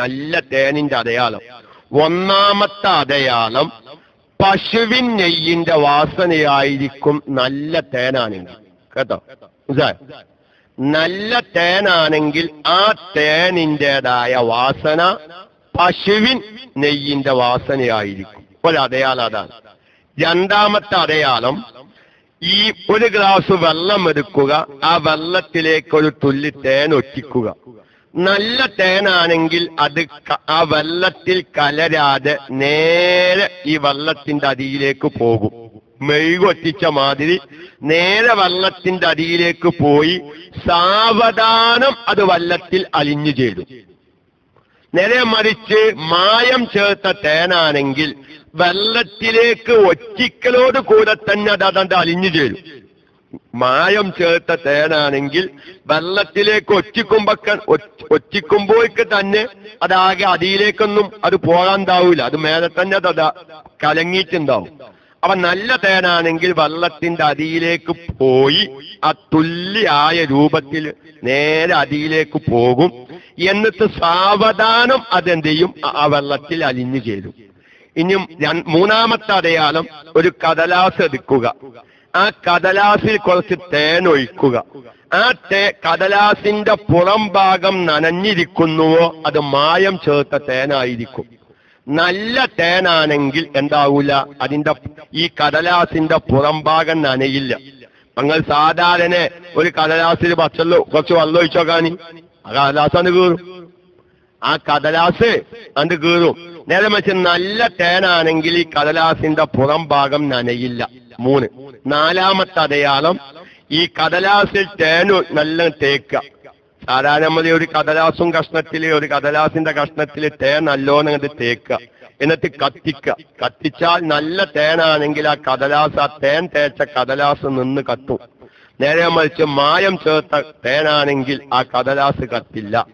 നല്ല തേനിന്റെ അടയാളം. ഒന്നാമത്തെ അടയാളം പശുവിൻ നെയ്യിന്റെ വാസനയായിരിക്കും നല്ല തേനാണെങ്കിൽ. കേട്ടോ? നല്ല തേനാണെങ്കിൽ ആ തേനിന്റെതായ വാസന പശുവിൻ നെയ്യിന്റെ വാസനയായിരിക്കും. ഒരു അടയാളം അതാണ്. രണ്ടാമത്തെ അടയാളം ഈ ഒരു ഗ്ലാസ് വെള്ളം എടുക്കുക ആ വെള്ളത്തിലേക്ക് ഒരു തുള്ളി തേൻ ഒറ്റിക്കുക. നല്ല തേനാണെങ്കിൽ അത് ആ വെള്ളത്തിൽ കലരാതെ നേരെ ഈ വെള്ളത്തിന്റെ അടിയിലേക്ക് പോകും. മെഴുകൊറ്റിച്ച മാതിരി നേരെ വെള്ളത്തിന്റെ അടിയിലേക്ക് പോയി സാവധാനം അത് വെള്ളത്തിൽ അലിഞ്ഞു ചേരും. നേരെ മറിച്ച് മായം ചേർത്ത തേനാണെങ്കിൽ വെള്ളത്തിലേക്ക് ഒറ്റിക്കലോട് കൂടെ തന്നെ അത് അതണ്ട് അലിഞ്ഞു ചേരും. മായം ചേർത്ത തേനാണെങ്കിൽ വെള്ളത്തിലേക്ക് ഒറ്റിക്കുമ്പക്ക ഒറ്റിക്കുമ്പോഴേക്ക് തന്നെ അതാകെ അടിയിലേക്കൊന്നും അത് പോകാണ്ടാവൂല. അത് മേലെ തന്നെ അത് കലങ്ങിയിട്ടുണ്ടാവും. അപ്പൊ നല്ല തേനാണെങ്കിൽ വെള്ളത്തിന്റെ അടിയിലേക്ക് പോയി ആ തുല്യായ രൂപത്തിൽ നേരെ അടിയിലേക്ക് പോകും. എന്നിട്ട് സാവധാനം അതെന്ത് ചെയ്യും? ആ വെള്ളത്തിൽ അലിഞ്ഞു ചേരും. ഇനിയും മൂന്നാമത്തെ അടയാളം ഒരു കടലാസ് എടുക്കുക. ആ കടലാസിൽ കുറച്ച് തേൻ ഒഴിക്കുക. ആ തേ കടലാസിന്റെ പുറം ഭാഗം നനഞ്ഞിരിക്കുന്നുവോ അത് മായം ചേർത്ത തേനായിരിക്കും. നല്ല തേനാണെങ്കിൽ എന്താവൂല അതിന്റെ ഈ കടലാസിന്റെ പുറം ഭാഗം നനയില്ല. നിങ്ങൾ സാധാരണ ഒരു കടലാസിൽ പച്ചല്ലോ കുറച്ച് വെള്ളം ഒഴിച്ചോ കാണി ആ കടലാസ് അത് കീറും. ആ കടലാസ് അത് കീറും. നേരെ മറിച്ച് നല്ല തേനാണെങ്കിൽ ഈ കടലാസിന്റെ പുറം ഭാഗം നനയില്ല. മൂന്ന്. നാലാമത്തെ അടയാളം ഈ കടലാസിൽ തേനു നല്ല തേക്കുക. സാധാരണ നമ്മൾ ഒരു കടലാസും കഷ്ണത്തിൽ ഒരു കടലാസിന്റെ കഷ്ണത്തിൽ തേൻ നല്ലോണം അത് തേക്കുക. എന്നിട്ട് കത്തിക്കുക. കത്തിച്ചാൽ നല്ല തേനാണെങ്കിൽ ആ കടലാസ് ആ തേൻ തേച്ച കടലാസ് നിന്ന് കത്തും. നേരെ മറിച്ച് മായം ചേർത്ത തേനാണെങ്കിൽ ആ കടലാസ് കത്തില്ല.